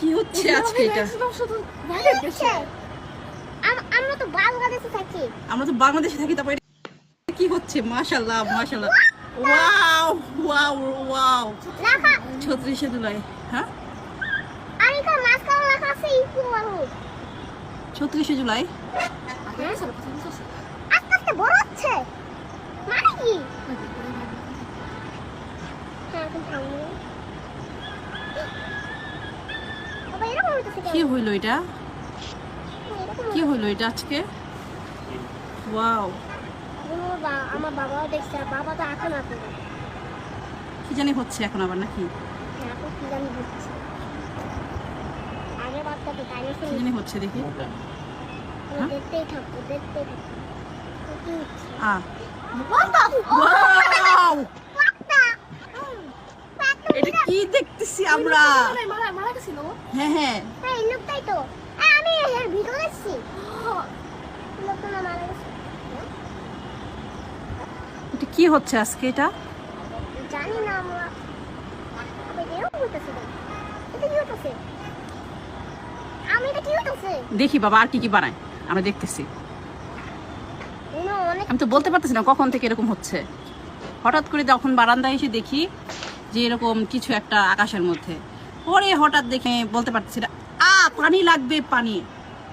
কি হচ্ছে আজকে এটা? আমরা তো বাংলাদেশে থাকি। আমরা তো বাংলাদেশে থাকি তারপরে কি হচ্ছে? মাশাল্লাহ মাশাল্লাহ ওয়াও ওয়াও ওয়াও। লেখা ছত্রিশে জুলাই হ্যাঁ? আমি তো মাঝখানে লেখা আছে ইকো আলু ছত্রিশে জুলাই? আস্তে আস্তে বড় হচ্ছে। মানে কি? হ্যাঁ এখন থামো বাবা এরকম হইতেছে কেন কি হইল এটা? কি হইল এটা আজকে? ওয়াও। আমার বাবাও দেখছে বাবা তো এখন আছে কি জানি হচ্ছে এখন আবার নাকি? কি জানি হচ্ছে। আগে বাচ্চা তো তাই কি জানি হচ্ছে দেখি। হ্যাঁ? দেখতেই থাকব দেখতেই থাকব। আ। ওয়াও! এটা কি দেখতেছি আমরা? হ্যাঁ হ্যাঁ। লোকটাই তো আমি এর ভিডিও দেখছি লোকটা মারা গেছে। এটা কি হচ্ছে আজকে এটা? জানি না আমরা। আমি দেখি বাবা আর কি কি বানায়। আমরা দেখতেছি। আমি তো বলতে পারতেছি না কখন থেকে এরকম হচ্ছে। হঠাৎ করে যখন বারান্দায় এসে দেখি যে এরকম কিছু একটা আকাশের মধ্যে। পরে হঠাৎ দেখে বলতে পারতেছি না। পানি লাগবে পানি?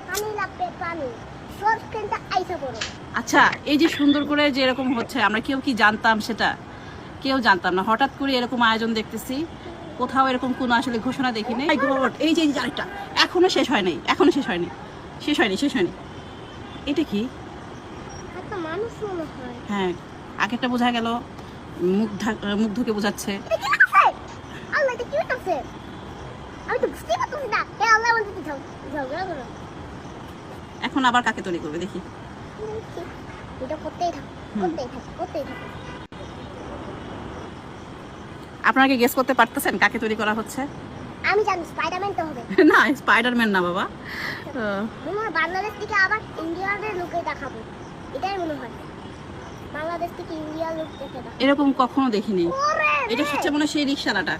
পানি লাগবে পানি। আচ্ছা এই যে সুন্দর করে যে এরকম হচ্ছে আমরা কেউ কি জানতাম সেটা? কেউ জানতাম না। হঠাৎ করে এরকম আয়োজন দেখতেছি। কোথাও এরকম কোনো আসলে ঘোষণা দেখিনি এই যে আরেকটা। এখনও শেষ হয়নি এখনও শেষ হয়নি শেষ হয়নি শেষ হয়নি। এটা কি? হয়। আগেরটা বোঝা গেল মুখ ঢুকে বোঝাচ্ছে। আমি তো বুঝতেই পারতেছি না। হে আল্লাহ আমাদের তো ঝগড়া করো এখন আবার কাকে তৈরি করবে দেখি। এটা করতেই থাক করতেই থাক করতেই থাক। আপনারা কি গেস করতে পারতেছেন কাকে তৈরি করা হচ্ছে? আমি জানি স্পাইডারম্যান তো হবে। না স্পাইডারম্যান না বাবা। আহ, মনে বাংলাদেশ থেকে আবার ইন্ডিয়ার লোকে দেখাবো। এটাই মনে হয়। বাংলাদেশ থেকে ইন্ডিয়ার লোক দেখে এরকম কখনো দেখিনি। এটা! হচ্ছে মনে সেই রিক্সালাটা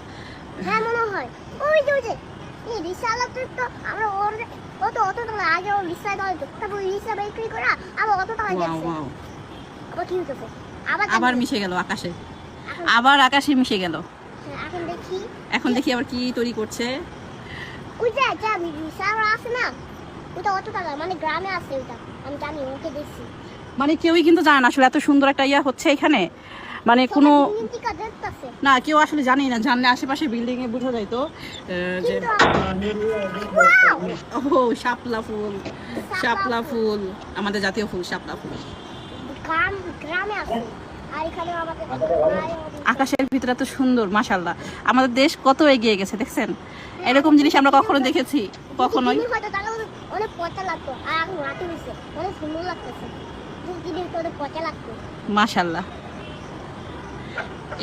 হ্যাঁ মনে হয়। ওই যে ওই যে। এই তো আমরা ওর অত টাকা আগে ও দাঁড়াতো তারপর রিক্সা বিক্রি করে আবার অত টাকা ওয়াও আবার কি হতেছে আবার আবার মিশে গেল আকাশে। এখন আবার আকাশে মিশে গেল। হ্যাঁ, এখন দেখি। এখন দেখি আবার কি তৈরি করছে। ওই যে যা রিক্সাওয়ালা আছে না ওটা অত টাকা মানে গ্রামে আছে ওটা আমি জানি ওকে দেখছি। মানে কেউই কিন্তু জানে না আসলে এত সুন্দর একটা ইয়া হচ্ছে এখানে। মানে কোনো না কেউ আসলে জানেই না জানলে আশেপাশে বিল্ডিং এ বোঝা যাইতো যে ও শাপলা ফুল শাপলা ফুল। আমাদের জাতীয় ফুল শাপলা ফুল। গ্রাম গ্রামে আছে। আর এখানে আমাদের গ্রামে আমাদের- আকাশের ভিতরে তো সুন্দর মাশাল্লাহ আমাদের দেশ কত এগিয়ে গেছে দেখছেন? এরকম জিনিস আমরা কখনো দেখেছি কখনোই। দিনে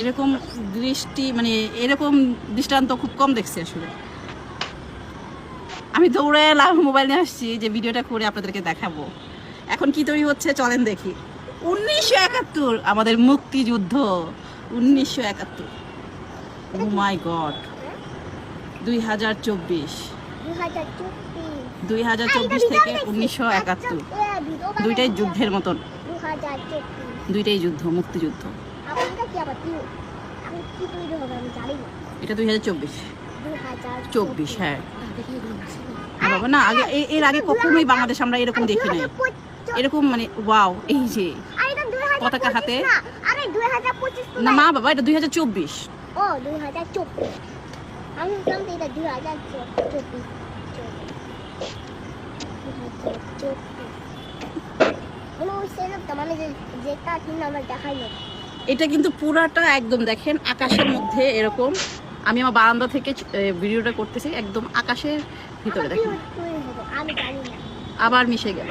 এরকম দৃষ্টি মানে এরকম দৃষ্টান্ত খুব কম দেখছি আসলে। আমি দৌড়ে এলাম মোবাইল নিয়ে আসছি যে ভিডিওটা করে আপনাদেরকে দেখাবো। এখন কি তৈরি হচ্ছে চলেন দেখি। উনিশশো একাত্তর, আমাদের মুক্তিযুদ্ধ। উনিশশো একাত্তর। মাই গড দুই হাজার চব্বিশ। দুই হাজার চব্বিশ থেকে উনিশশো একাত্তর। দুইটাই যুদ্ধের মতন। দুইটাই যুদ্ধ, মুক্তিযুদ্ধ। কি আবার কি? আমি কি তৈরি হবে আমি জানি না। এটা দুই হাজার চব্বিশ। চব্বিশ হ্যাঁ। বাবা না আগে এর আগে কখনোই বাংলাদেশ আমরা এরকম দেখি নাই। এরকম মানে ওয়াও এই যে। পতাকা হাতে। না। মা বাবা এটা দুই হাজার চব্বিশ। ও দুই হাজার চব্বিশ। আমি তো এটা দুই হাজার চব্বিশ সেরকটা মানে যেটা কিন্তু আমরা দেখাইলো এটা কিন্তু পুরাটা একদম দেখেন আকাশের মধ্যে এরকম। আমি আমার বারান্দা থেকে ভিডিওটা করতেছি একদম আকাশের ভিতরে দেখেন। আবার মিশে গেল।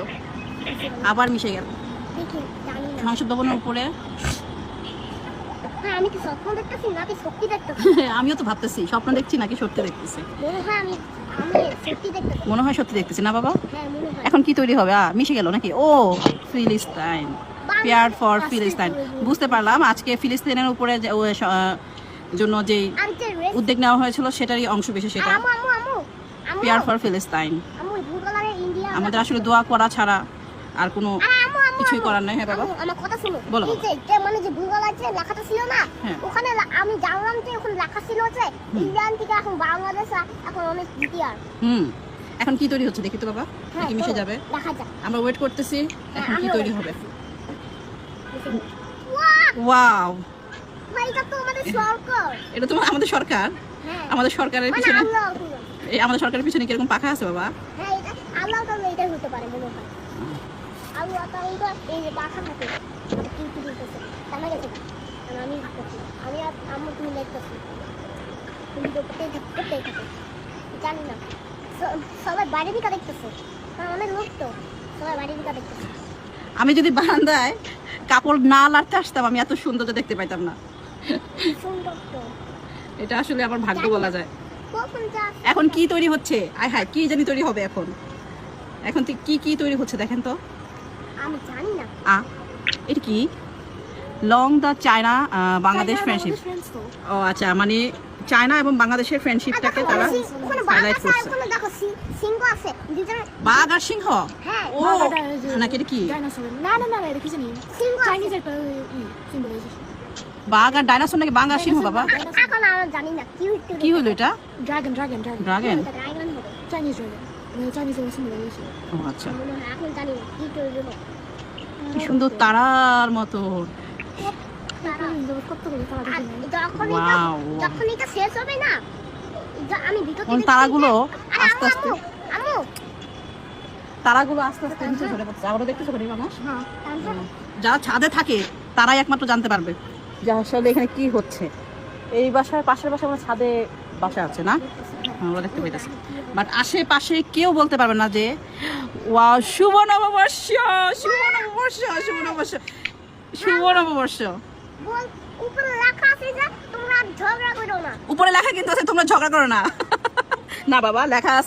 আবার মিশে গেল। সংসদ ভবনের উপরে। হ্যাঁ আমিও তো ভাবতেছি স্বপ্ন দেখছি নাকি সত্যি দেখতেছি? মনে হয় সত্যি দেখতেছি। না বাবা? হ্যাঁ এখন কি তৈরি হবে? মিশে গেল নাকি? ও ফিলিস্তাইন পেয়ার ফর ফিলিস্তাইন বুঝতে পারলাম আজকে ফিলিস্তিনের উপরে জন্য যে উদ্যোগ নেওয়া হয়েছিল সেটারই অংশ বিশেষ সেটা। পেয়ার ফর ফিলিস্তাইন আমাদের আসলে দোয়া করা ছাড়া আর কোনো কিছুই করার নাই হ্যাঁ বাবা? আমার কথা শুনো। বলো যে মানে যে কালার যে লেখাটা ছিল না? হ্যাঁ। ওখানে আমি জানলাম যে ওখানে লেখা ছিল যে ইন্ডিয়ান থেকে এখন বাংলাদেশ এখন অনেক হুম। এখন কি তৈরি হচ্ছে দেখি তো বাবা? হ্যাঁ কি মিশে যাবে? দেখা যাক। আমরা ওয়েট করতেছি এখন কি তৈরি হবে? ওয়াও এটা তো আমাদের সরকার। আমাদের হ্যাঁ। আমাদের সরকারের মানে পিছনে এই আমাদের সরকারের পিছনে কীরকম পাখা আছে বাবা? জানা না। সবাই বাড়ি দেখতেছে। অনেক লোক তো। সবাই বাড়ি দিকে দেখতেছে। আমি যদি বারান্দায় কাপড় না লাড়তে আসতাম আমি এত সৌন্দর্য দেখতে পাইতাম না। সুন্দর এটা আসলে আমার ভাগ্য বলা যায়। এখন কি তৈরি হচ্ছে? আয় হায় কি জানি তৈরি হবে এখন। এখন কি কি তৈরি হচ্ছে দেখেন তো। আমি জানি না। আ এটা কি? Long the China Bangladesh friendship ও আচ্ছা মানে চায়না এবং বাংলাদেশের ফ্রেন্ডশিপটাকে তারা বাঘ হাইলাইট আর করছে। বাঘ আর সিংহ? হ্যাঁ। ও নাকি এটা কি? বাঘ আর ডাইনোসর নাকি বাঘ আর সিংহ বাবা? জানি না কি হলো এটা? Dragon dragon dragon dragon Chinese আচ্ছা। হয় তৈরি কি সুন্দর তারার মতো। যখন এটা শেষ হবে না আমি তারাগুলো আস্তে? আস্তে তারাগুলো আস্তে আস্তে নিচে ঝরে পড়ছে আবারও দেখতেছো করি মামা? হ্যাঁ যারা ছাদে থাকে তারাই একমাত্র জানতে পারবে যে আসলে এখানে কি হচ্ছে। এই বাসার পাশের বাসা আমার ছাদে বাসা আছে না? হ্যাঁ, আমরা দেখতে পাইতেছি বাট আশেপাশে কেউ বলতে পারবে না যে ওয়া শুভ নববর্ষ শুভ নববর্ষ শুভ নববর্ষ শুভ নববর্ষ। উপরে লেখা আছে যে তোমরা ঝগড়া করো না। উপরে লেখা কিন্তু আছে, তোমরা ঝগড়া করো না। না বাবা, লেখা আছে।